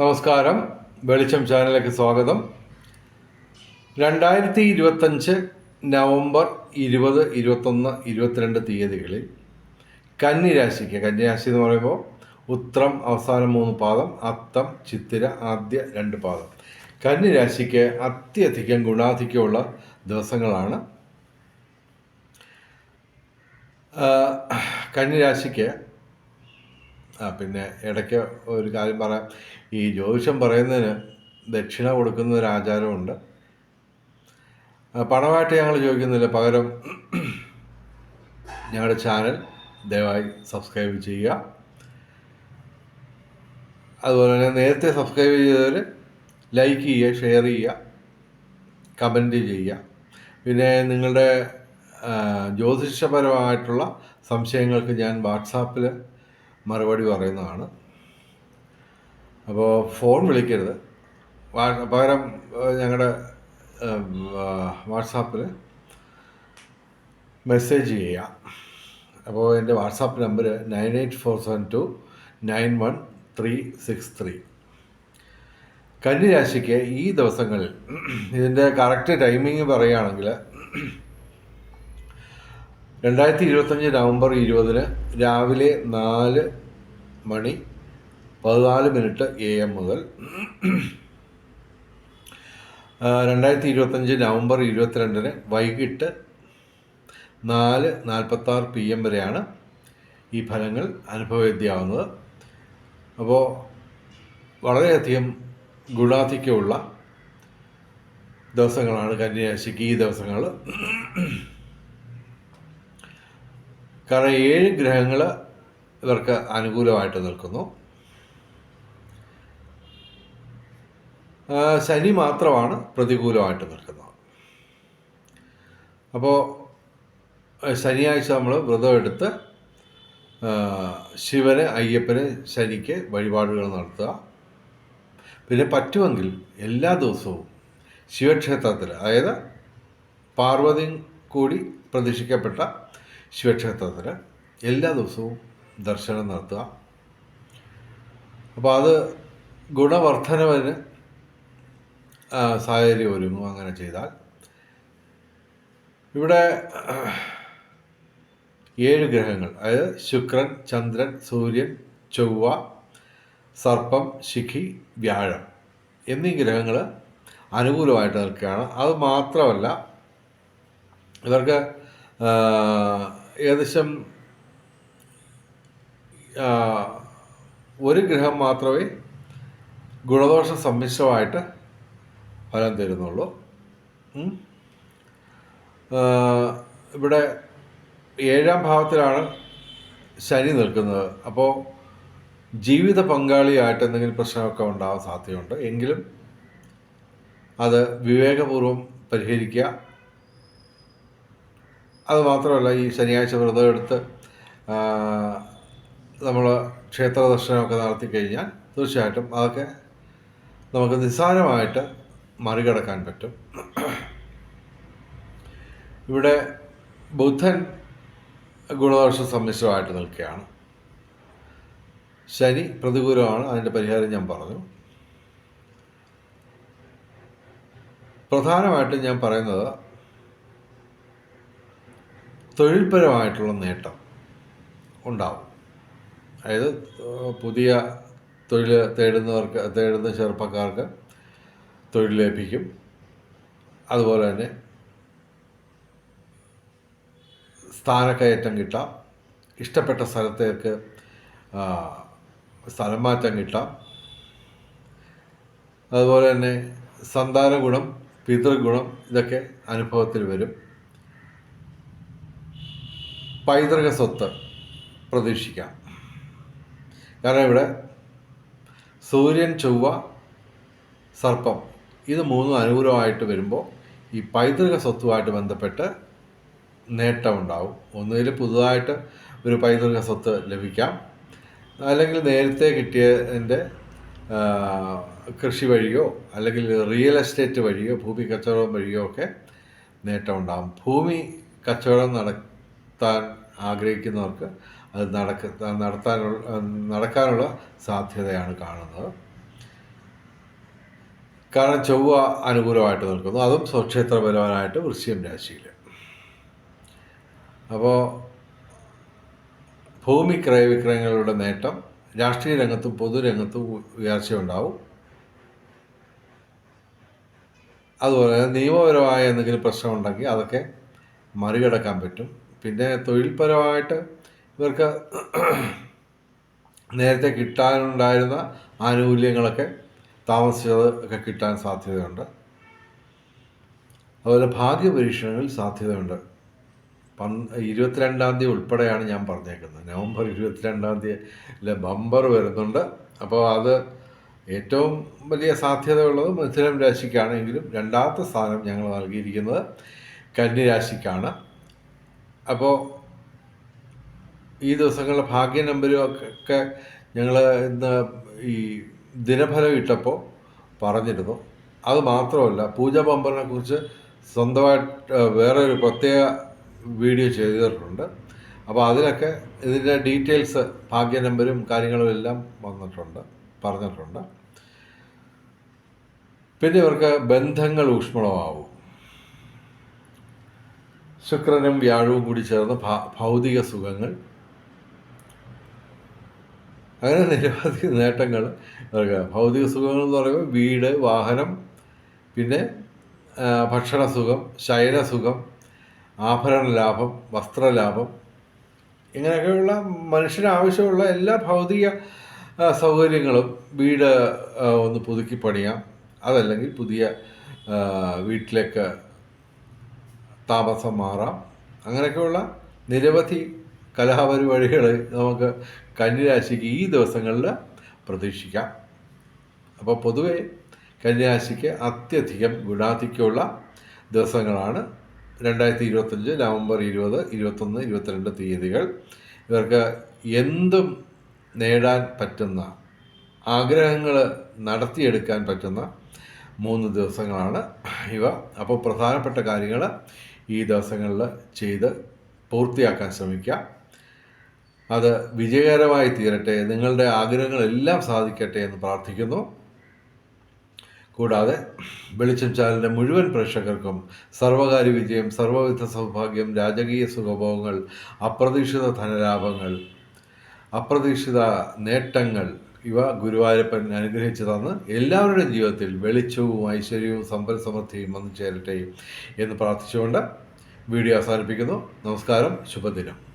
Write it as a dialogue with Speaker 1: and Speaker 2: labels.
Speaker 1: നമസ്കാരം. വെളിച്ചം ചാനലിലേക്ക് സ്വാഗതം. രണ്ടായിരത്തി ഇരുപത്തഞ്ച് നവംബർ ഇരുപത് ഇരുപത്തൊന്ന് ഇരുപത്തിരണ്ട് തീയതികളിൽ കന്നിരാശിക്ക് കന്യാശി എന്ന് പറയുമ്പോൾ ഉത്രം അവസാനം മൂന്ന് പാദം അത്തം ചിത്തിര ആദ്യ രണ്ട് പാദം. കന്നിരാശിക്ക് അത്യധികം ഗുണാധിക്യമുള്ള ദിവസങ്ങളാണ്. കന്നിരാശിക്ക് ആ പിന്നെ ഇടയ്ക്ക് ഒരു കാര്യം പറയാം. ഈ ജ്യോതിഷം പറയുന്നതിന് ദക്ഷിണ കൊടുക്കുന്ന ഒരു ആചാരമുണ്ട്. പണമായിട്ട് ഞങ്ങൾ ചോദിക്കുന്നില്ല. പകരം ഞങ്ങളുടെ ചാനൽ ദയവായി സബ്സ്ക്രൈബ് ചെയ്യുക. അതുപോലെ തന്നെ നേരത്തെ സബ്സ്ക്രൈബ് ചെയ്തവർ ലൈക്ക് ചെയ്യുക ഷെയർ ചെയ്യുക കമന്റ് ചെയ്യുക. പിന്നെ നിങ്ങളുടെ ജ്യോതിഷപരമായിട്ടുള്ള സംശയങ്ങൾക്ക് ഞാൻ വാട്സാപ്പിൽ മറുപടി പറയുന്നതാണ്. അപ്പോൾ ഫോൺ വിളിക്കരുത്. പകരം ഞങ്ങളുടെ വാട്സാപ്പിൽ മെസ്സേജ് ചെയ്യാം. അപ്പോൾ എന്റെ WhatsApp number nine eight four seven two nine one three six three. കന്നിരാശിക്ക് ഈ ദിവസങ്ങളിൽ ഇതിന്റെ കറക്റ്റ് ടൈമിംഗ് പറയുകയാണെങ്കിൽ രണ്ടായിരത്തി ഇരുപത്തഞ്ച് നവംബർ ഇരുപതിന് രാവിലെ നാല് മണി പതിനാല് മിനിറ്റ് എ എം മുതൽ. രണ്ടായിരത്തി ഇരുപത്തഞ്ച് നവംബർ ഇരുപത്തിരണ്ടിന് വൈകിട്ട് നാല് നാൽപ്പത്താറ് പി എം വരെയാണ് ഈ ഫലങ്ങൾ അനുഭവവേദ്യമാവുന്നത് അപ്പോൾ വളരെയധികം ഗുണാധിക്യമുള്ള ദിവസങ്ങളാണ് കന്യാശിക്ക് ഈ ദിവസങ്ങൾ കാരണം ഏഴ് ഗ്രഹങ്ങൾ ഇവർക്ക് അനുകൂലമായിട്ട് നിൽക്കുന്നു. ശനി മാത്രമാണ് പ്രതികൂലമായിട്ട് നിൽക്കുന്നത്. അപ്പോൾ ശനിയാഴ്ച നമ്മൾ വ്രതമെടുത്ത് ശിവന് അയ്യപ്പന് ശനിക്ക് വഴിപാടുകൾ നടത്തുക. പിന്നെ പറ്റുമെങ്കിൽ എല്ലാ ദിവസവും ശിവക്ഷേത്രത്തിൽ അതായത് പാർവതി കൂടി പ്രതീക്ഷിക്കപ്പെട്ട ശിവക്ഷേത്രത്തിൽ എല്ലാ ദിവസവും ദർശനം നടത്തുക. അപ്പോൾ അത് ഗുണവർദ്ധനവിന് സാഹചര്യം ഒരുങ്ങും അങ്ങനെ ചെയ്താൽ. ഇവിടെ ഏഴ് ഗ്രഹങ്ങൾ അതായത് ശുക്രൻ ചന്ദ്രൻ സൂര്യൻ ചൊവ്വ സർപ്പം ശിഖി വ്യാഴം എന്നീ ഗ്രഹങ്ങൾ അനുകൂലമായിട്ട് നിൽക്കുകയാണ്. അത് മാത്രമല്ല ഇവർക്ക് ഏകദേശം ഒരു ഗ്രഹം മാത്രമേ ഗുണദോഷ സമ്മിശ്രമായിട്ട് ഫലം തരുന്നുള്ളൂ. ഇവിടെ ഏഴാം ഭാവത്തിലാണ് ശനി നിൽക്കുന്നത്. അപ്പോൾ ജീവിത പങ്കാളിയായിട്ട് എന്തെങ്കിലും പ്രശ്നമൊക്കെ ഉണ്ടാവാൻ സാധ്യതയുണ്ട്. എങ്കിലും അത് വിവേകപൂർവം പരിഹരിക്കുക. അത് മാത്രമല്ല ഈ ശനിയാഴ്ച വ്രതം എടുത്ത് നമ്മൾ ക്ഷേത്ര ദർശനമൊക്കെ നടത്തി കഴിഞ്ഞാൽ തീർച്ചയായിട്ടും അതൊക്കെ നമുക്ക് നിസ്സാരമായിട്ട് മറികടക്കാൻ പറ്റും. ഇവിടെ ബുധൻ ഗുണദോഷ സമ്മിശ്രമായിട്ട് നിൽക്കുകയാണ്. ശനി പ്രതികൂലമാണ് അതിന്റെ പരിഹാരം ഞാൻ പറഞ്ഞു. പ്രധാനമായിട്ടും ഞാൻ പറയുന്നത് തൊഴിൽപരമായിട്ടുള്ള നേട്ടം ഉണ്ടാവും. അതായത് പുതിയ തൊഴിൽ തേടുന്നവർക്ക് തേടുന്ന ചെറുപ്പക്കാർക്ക് തൊഴിൽ ലഭിക്കും. അതുപോലെ തന്നെ സ്ഥാനക്കയറ്റം കിട്ടാം. ഇഷ്ടപ്പെട്ട സ്ഥലത്തേക്ക് സ്ഥലം മാറ്റം കിട്ടാം. അതുപോലെ തന്നെ സന്താന ഗുണം പിതൃഗുണം ഇതൊക്കെ അനുഭവത്തിൽ വരും. പൈതൃക സ്വത്ത് പ്രതീക്ഷിക്കാം. കാരണം ഇവിടെ സൂര്യൻ ചൊവ്വ സർപ്പം ഇത് മൂന്നും അനുകൂലമായിട്ട് വരുമ്പോൾ ഈ പൈതൃക സ്വത്തുമായിട്ട് ബന്ധപ്പെട്ട് നേട്ടമുണ്ടാവും ഒന്നുകിൽ പുതുതായിട്ട് ഒരു പൈതൃക സ്വത്ത് ലഭിക്കാം. അല്ലെങ്കിൽ നേരത്തെ കിട്ടിയതിന്റെ കൃഷി വഴിയോ അല്ലെങ്കിൽ റിയൽ എസ്റ്റേറ്റ് വഴിയോ ഭൂമി കച്ചവടം വഴിയോ ഒക്കെ നേട്ടമുണ്ടാകും ഭൂമി കച്ചവടം നടത്താൻ ആഗ്രഹിക്കുന്നവർക്ക് അത് നടക്ക നടത്താനുള്ള നടക്കാനുള്ള സാധ്യതയാണ് കാണുന്നത്. കാരണം ചൊവ്വ അനുകൂലമായിട്ട് നിൽക്കുന്നു. അതും സ്വക്ഷേത്ര ബലവാനായിട്ട് വൃശ്ചികം രാശിയിൽ. അപ്പോൾ ഭൂമി ക്രയവിക്രയങ്ങളുടെ നേട്ടം രാഷ്ട്രീയ രംഗത്തും പൊതുരംഗത്തും ഉയർച്ചയുണ്ടാവും അതുപോലെ നിയമപരമായ എന്തെങ്കിലും പ്രശ്നമുണ്ടെങ്കിൽ അതൊക്കെ മറികടക്കാൻ പറ്റും. പിന്നെ തൊഴിൽപരമായിട്ട് ഇവർക്ക് നേരത്തെ കിട്ടാനുണ്ടായിരുന്ന ആനുകൂല്യങ്ങളൊക്കെ താമസിച്ചത് ഒക്കെ കിട്ടാൻ സാധ്യതയുണ്ട്. അതുപോലെ ഭാഗ്യപരീക്ഷണങ്ങളിൽ സാധ്യതയുണ്ട്. ഇരുപത്തിരണ്ടാം തീയതി ഉൾപ്പെടെയാണ് ഞാൻ പറഞ്ഞേക്കുന്നത്. നവംബർ ഇരുപത്തിരണ്ടാം തീയതിയിലെ ബമ്പർ വരുന്നുണ്ട്. അപ്പോൾ അത് ഏറ്റവും വലിയ സാധ്യതയുള്ളത് മിഥുനം രാശിക്കാണെങ്കിലും രണ്ടാമത്തെ സ്ഥാനം ഞങ്ങൾ നൽകിയിരിക്കുന്നത് കന്യരാശിക്കാണ് അപ്പോൾ ഈ ദിവസങ്ങളിലെ ഭാഗ്യ നമ്പരും ഒക്കെ ഞങ്ങൾ ഇന്ന് ഈ ദിനഫലം ഇട്ടപ്പോൾ പറഞ്ഞിരുന്നു. അത് മാത്രമല്ല പൂജ പമ്പറിനെ കുറിച്ച് സ്വന്തമായിട്ട് വേറെ ഒരു പ്രത്യേക വീഡിയോ ചെയ്തിട്ടുണ്ട്. അപ്പോൾ അതിലൊക്കെ ഇതിന്റെ ഡീറ്റെയിൽസ് ഭാഗ്യ നമ്പരും കാര്യങ്ങളും എല്ലാം വന്നിട്ടുണ്ട് പറഞ്ഞിട്ടുണ്ട്. പിന്നെ ഇവർക്ക് ബന്ധങ്ങൾ ഊഷ്മളമാവും. ശുക്രനും വ്യാഴവും കൂടി ചേർന്ന് ഭൗതിക സുഖങ്ങൾ അങ്ങനെ നിരവധി നേട്ടങ്ങൾ ഭൗതിക സുഖങ്ങൾ എന്ന് പറയുമ്പോൾ വീട് വാഹനം പിന്നെ ഭക്ഷണസുഖം ശയനസുഖം ആഭരണ ലാഭം വസ്ത്രലാഭം ഇങ്ങനെയൊക്കെയുള്ള മനുഷ്യന് ആവശ്യമുള്ള എല്ലാ ഭൗതിക സൗകര്യങ്ങളും വീട് ഒന്ന് പുതുക്കി പണിയാം. അതല്ലെങ്കിൽ പുതിയ വീട്ടിലേക്ക് താമസം മാറാം. അങ്ങനെയൊക്കെയുള്ള നിരവധി കലാപരിപാടികൾ നമുക്ക് കന്യരാശിക്ക് ഈ ദിവസങ്ങളിൽ പ്രതീക്ഷിക്കാം. അപ്പോൾ പൊതുവെ കന്യാശിക്ക് അത്യധികം ഗുണാധിക്യമുള്ള ദിവസങ്ങളാണ് രണ്ടായിരത്തി ഇരുപത്തഞ്ച് നവംബർ ഇരുപത് ഇരുപത്തൊന്ന് ഇരുപത്തിരണ്ട് തീയതികൾ. ഇവർക്ക് എന്തും നേടാൻ പറ്റുന്ന ആഗ്രഹങ്ങൾ നടത്തിയെടുക്കാൻ പറ്റുന്ന മൂന്ന് ദിവസങ്ങളാണ് ഇവ. അപ്പോൾ പ്രധാനപ്പെട്ട കാര്യങ്ങൾ ഈ ദിവസങ്ങളിൽ ചെയ്ത് പൂർത്തിയാക്കാൻ ശ്രമിക്കുക അത് വിജയകരമായി തീരട്ടെ നിങ്ങളുടെ ആഗ്രഹങ്ങളെല്ലാം സാധിക്കട്ടെ എന്ന് പ്രാർത്ഥിക്കുന്നു. കൂടാതെ വെളിച്ചം ചാനലിന്റെ മുഴുവൻ പ്രേക്ഷകർക്കും സർവകാര്യ വിജയം സർവവിധ സൗഭാഗ്യം രാജകീയ സുഖഭോഗങ്ങൾ അപ്രതീക്ഷിത ധനലാഭങ്ങൾ അപ്രതീക്ഷിത നേട്ടങ്ങൾ ഇവ ഗുരുവായൂരപ്പൻ അനുഗ്രഹിച്ചു തന്ന് എല്ലാവരുടെയും ജീവിതത്തിൽ വെളിച്ചവും ഐശ്വര്യവും സമ്പൽ സമൃദ്ധിയും വന്നു ചേരട്ടെ എന്ന് പ്രാർത്ഥിച്ചുകൊണ്ട് വീഡിയോ അവസാനിപ്പിക്കുന്നു. നമസ്കാരം ശുഭദിനം.